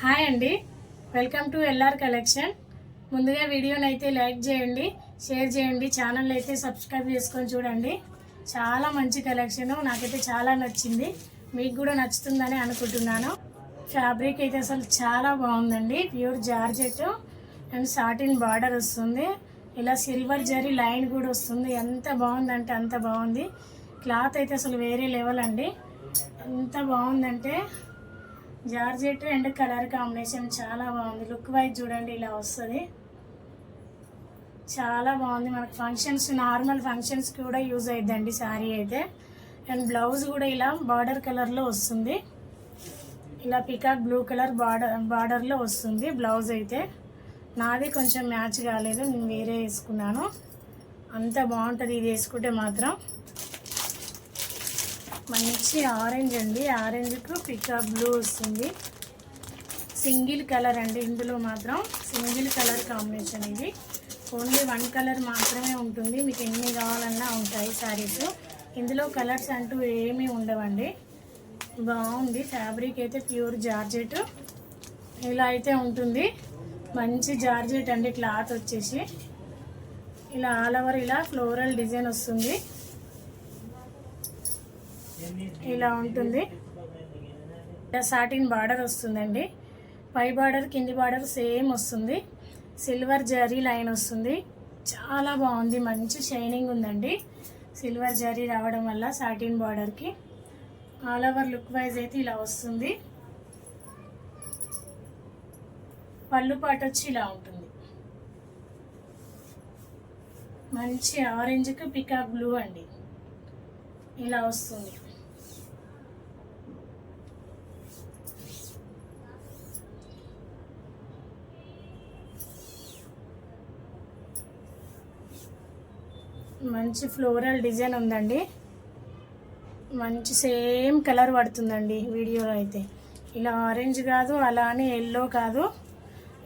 Hi అండి. Welcome to LR collection. ముందుగా వీడియోని అయితే లైక్ చేయండి షేర్ చేయండి ఛానల్ అయితే సబ్స్క్రైబ్ చేసుకొని చూడండి. చాలా మంచి కలెక్షన్ నాకైతే చాలా నచ్చింది. మీకు కూడా నచ్చుతుందని అనుకుంటున్నాను. ఫ్యాబ్రిక్ అయితే అసలు చాలా బాగుందండి. Pure georgette and satin border వస్తుంది. ఇలా సిల్వర్ జరీ లైన్ కూడా వస్తుంది. ఎంత బాగుందంటే అంత బాగుంది. క్లాత్ అయితే అసలు వేరే లెవెల్ అండి. ఎంత బాగుందంటే జార్జెట్ అండ్ కలర్ కాంబినేషన్ చాలా బాగుంది. లుక్ వైజ్ చూడండి ఇలా వస్తుంది. చాలా బాగుంది. మనకు ఫంక్షన్స్ నార్మల్ ఫంక్షన్స్కి కూడా యూజ్ అవుతుందండి శారీ అయితే. అండ్ బ్లౌజ్ కూడా ఇలా బార్డర్ కలర్లో వస్తుంది. ఇలా పికాక్ బ్లూ కలర్ బార్డర్ బార్డర్లో వస్తుంది బ్లౌజ్ అయితే. నాది కొంచెం మ్యాచ్ కాలేదు నేను వేరే వేసుకున్నాను. అంత బాగుంటుంది ఇది వేసుకుంటే మాత్రం. మంచి ఆరెంజ్ అండి. ఆరెంజ్కు పికాక్ బ్లూ వస్తుంది. సింగిల్ కలర్ అండి ఇందులో మాత్రం. సింగిల్ కలర్ కాంబినేషన్ ఇది. ఓన్లీ వన్ కలర్ మాత్రమే ఉంటుంది. మీకు ఎన్ని కావాలన్నా ఉంటాయి శారీస్ ఇందులో కలర్స్ అంటూ ఏమీ ఉండవండి. బాగుంది. ఫ్యాబ్రిక్ అయితే ప్యూర్ జార్జెట్. ఇలా అయితే ఉంటుంది. మంచి జార్జెట్ అండి క్లాత్ వచ్చేసి. ఇలా ఆల్ ఓవర్ ఇలా ఫ్లోరల్ డిజైన్ వస్తుంది. ఇలా ఉంటుంది. ఇలా సాటిన్ బార్డర్ వస్తుందండి. పై బార్డర్ కింది బార్డర్ సేమ్ వస్తుంది. సిల్వర్ జరీ లైన్ వస్తుంది. చాలా బాగుంది. మంచి షైనింగ్ ఉందండి. సిల్వర్ జరీ రావడం వల్ల సాటిన్ బార్డర్కి ఆల్ ఓవర్ లుక్ వైజ్ అయితే ఇలా వస్తుంది. పళ్ళు పాట వచ్చి ఇలా ఉంటుంది. మంచి ఆరెంజ్కి పికాక్ బ్లూ అండి. ఇలా వస్తుంది. మంచి ఫ్లోరల్ డిజైన్ ఉందండి. మంచి సేమ్ కలర్ పడుతుందండి వీడియోలో అయితే. ఇలా ఆరెంజ్ కాదు అలానే ఎల్లో కాదు.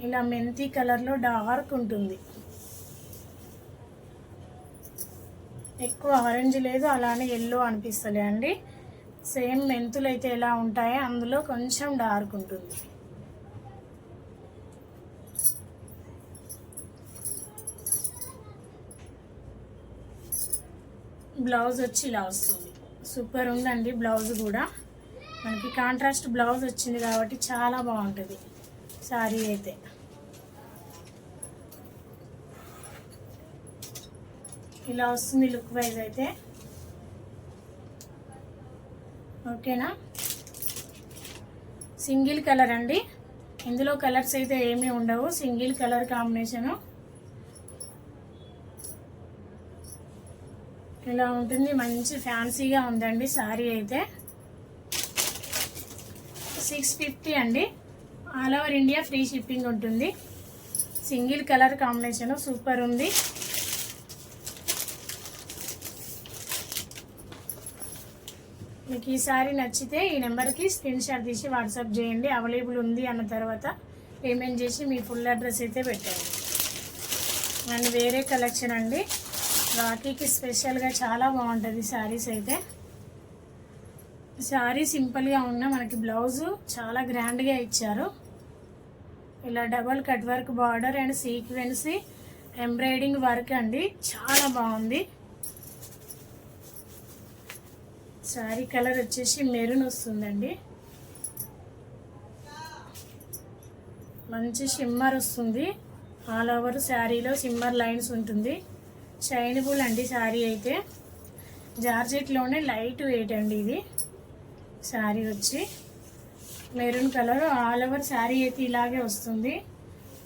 ఇలా మెంతి కలర్లో డార్క్ ఉంటుంది. ఎక్కువ ఆరెంజ్ లేదు అలానే ఎల్లో అనిపిస్తలే అండి సేమ్ మెంతులు అయితే ఎలా ఉంటాయో అందులో కొంచెం డార్క్ ఉంటుంది. బ్లౌజ్ వచ్చి ఇలా వస్తుంది. సూపర్ ఉందండి బ్లౌజ్ కూడా. మనకి కాంట్రాస్ట్ బ్లౌజ్ వచ్చింది కాబట్టి చాలా బాగుంటుంది. శారీ అయితే. ఇలా వస్తుంది లుక్ వైజ్ అయితే. ఓకేనా? సింగిల్ కలర్ అండి. ఇందులో కలర్స్ అయితే ఏమీ ఉండవు. Single colour combination. ఇలా ఉంటుంది. మంచి ఫ్యాన్సీగా ఉందండి శారీ అయితే. సిక్స్ ఫిఫ్టీ అండి. All over India free shipping ఉంటుంది. సింగిల్ కలర్ కాంబినేషన్ సూపర్ ఉంది. మీకు ఈ సారీ నచ్చితే ఈ నెంబర్కి స్క్రీన్ షాట్ తీసి వాట్సాప్ చేయండి. అవైలబుల్ ఉంది అన్న తర్వాత పేమెంట్ చేసి మీ ఫుల్ అడ్రస్ అయితే పెట్టండి. అండ్ వేరే కలెక్షన్ అండి. రాఖీకి స్పెషల్గా చాలా బాగుంటుంది శారీస్ అయితే. శారీ సింపుల్గా ఉన్న మనకి బ్లౌజు చాలా గ్రాండ్గా ఇచ్చారు. ఇలా double cut work border and sequency embroiding work అండి. చాలా బాగుంది. శారీ కలర్ వచ్చేసి మెరూన్ వస్తుందండి. మంచి షిమ్మర్ వస్తుంది. ఆల్ ఓవర్ శారీలో షిమ్మర్ లైన్స్ ఉంటుంది. షైనబుల్ అండి శారీ అయితే. జార్జెట్లోనే లైట్ వెయిట్ అండి ఇది. శారీ వచ్చి maroon colour. All over sari అయితే ఇలాగే వస్తుంది.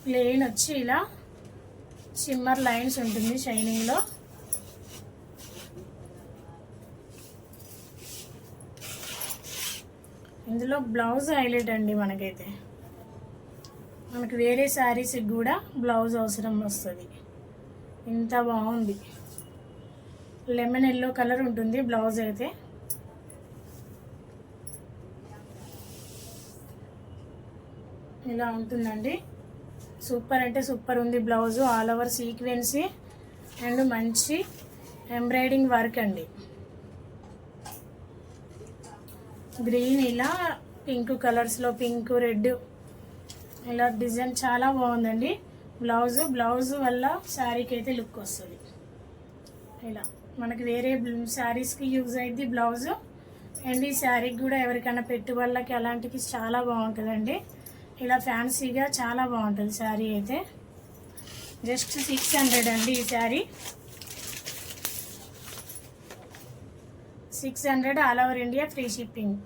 ప్లెయిన్ వచ్చి ఇలా షిమ్మర్ లైన్స్ ఉంటుంది షైనింగ్లో. ఇందులో బ్లౌజ్ హైలైట్ అండి మనకైతే. మనకు వేరే శారీస్కి కూడా బ్లౌజ్ అవసరం వస్తుంది. ఇంత బాగుంది. లెమన్ ఎల్లో కలర్ ఉంటుంది బ్లౌజ్ అయితే. ఇలా ఉంటుందండి. సూపర్ అంటే సూపర్ ఉంది blouse all over sequency and మంచి ఎంబ్రాయిడింగ్ వర్క్ అండి. గ్రీన్ ఇలా పింక్ కలర్స్లో పింక్ రెడ్ ఇలా డిజైన్ చాలా బాగుందండి. బ్లౌజ్ బ్లౌజ్ వల్ల శారీకి అయితే లుక్ వస్తుంది. ఇలా మనకి వేరే శారీస్కి యూజ్ అయింది బ్లౌజ్. అండ్ ఈ శారీకి కూడా ఎవరికైనా పెట్టుబడులకి అలాంటికి చాలా బాగుంటుందండి. ఇలా ఫ్యాన్సీగా చాలా బాగుంటుంది శారీ అయితే. జస్ట్ సిక్స్ హండ్రెడ్ అండి ఈ sari. Six hundred all over India free shipping.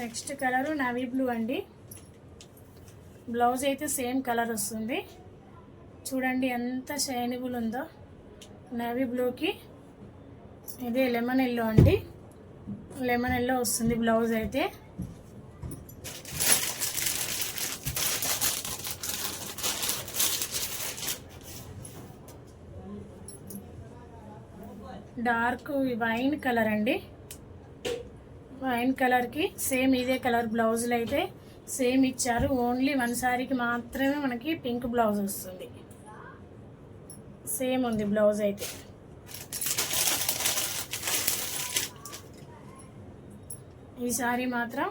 Next colour navy blue అండి. బ్లౌజ్ అయితే సేమ్ కలర్ వస్తుంది. చూడండి ఎంత షైనబుల్ ఉందో నవీ బ్లూకి. ఇదే లెమన్ ఎల్లో అండి. లెమన్ ఎల్లో వస్తుంది బ్లౌజ్ అయితే. డార్క్ వైన్ కలర్ అండి. వైన్ కలర్కి సేమ్ ఇదే కలర్ బ్లౌజులు అయితే సేమ్ ఇచ్చారు. ఓన్లీ వన్ సారీకి మాత్రమే మనకి పింక్ బ్లౌజ్ వస్తుంది. సేమ్ ఉంది బ్లౌజ్ అయితే. ఈ సారీ మాత్రం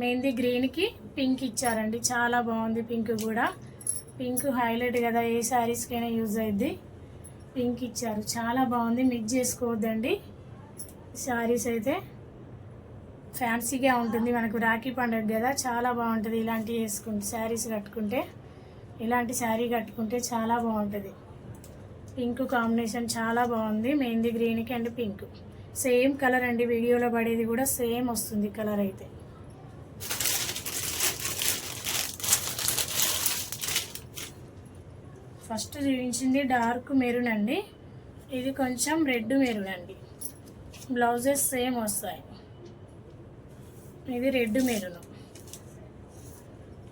మెహందీ గ్రీన్కి పింక్ ఇచ్చారండి. చాలా బాగుంది పింక్ కూడా. పింక్ హైలైట్ కదా ఏ శారీస్కైనా యూజ్ అయింది పింక్ ఇచ్చారు. చాలా బాగుంది. మిక్స్ చేసుకోవద్దండి. శారీస్ అయితే ఫ్యాన్సీగా ఉంటుంది. మనకు రాఖీ పండుగ కదా చాలా బాగుంటుంది. ఇలాంటివి వేసుకుంటే శారీస్ కట్టుకుంటే ఇలాంటి శారీ కట్టుకుంటే చాలా బాగుంటుంది. పింక్ కాంబినేషన్ చాలా బాగుంది. మెహందీ గ్రీన్కి అండ్ పింక్. సేమ్ కలర్ అండి. వీడియోలో పడేది కూడా సేమ్ వస్తుంది కలర్ అయితే. ఫస్ట్ చూపించింది డార్క్ మెరూన్ అండి. ఇది కొంచెం రెడ్ మెరూన్ అండి. బ్లౌజెస్ సేమ్ వస్తాయి. ఇది రెడ్ మెరూన్.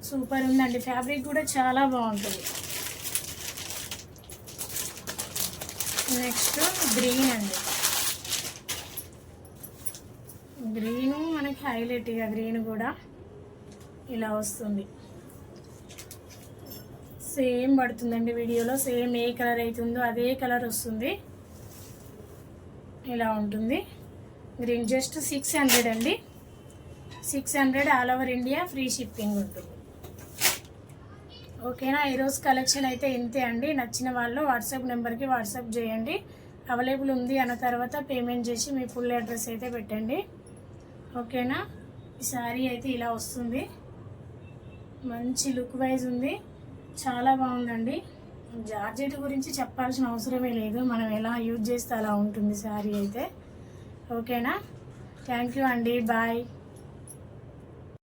సూపర్ ఉందండి. ఫ్యాబ్రిక్ కూడా చాలా బాగుంటుంది. నెక్స్ట్ గ్రీన్ అండి. గ్రీను మనకి హైలైట్ ఇక గ్రీన్ కూడా ఇలా వస్తుంది. సేమ్ పడుతుందండి వీడియోలో. సేమ్ ఏ కలర్ అవుతుందో అదే కలర్ వస్తుంది. ఇలా ఉంటుంది. గ్రీన్ జస్ట్ సిక్స్ హండ్రెడ్ అండి. Six hundred all over India free shipping ఉంటుంది. ఓకేనా? ఈరోజు కలెక్షన్ అయితే ఇంతే అండి. నచ్చిన వాళ్ళు వాట్సాప్ నెంబర్కి వాట్సాప్ చేయండి. అవైలబుల్ ఉంది అన్న తర్వాత పేమెంట్ చేసి మీ ఫుల్ అడ్రస్ అయితే పెట్టండి. ఓకేనా? ఈ శారీ అయితే ఇలా వస్తుంది. మంచి లుక్ వైజ్ ఉంది. చాలా బాగుందండి. జార్జెట్ గురించి చెప్పాల్సిన అవసరమే లేదు. మనం ఎలా యూజ్ చేస్తే అలా ఉంటుంది శారీ అయితే. ఓకేనా? థ్యాంక్ యూ అండి. బాయ్.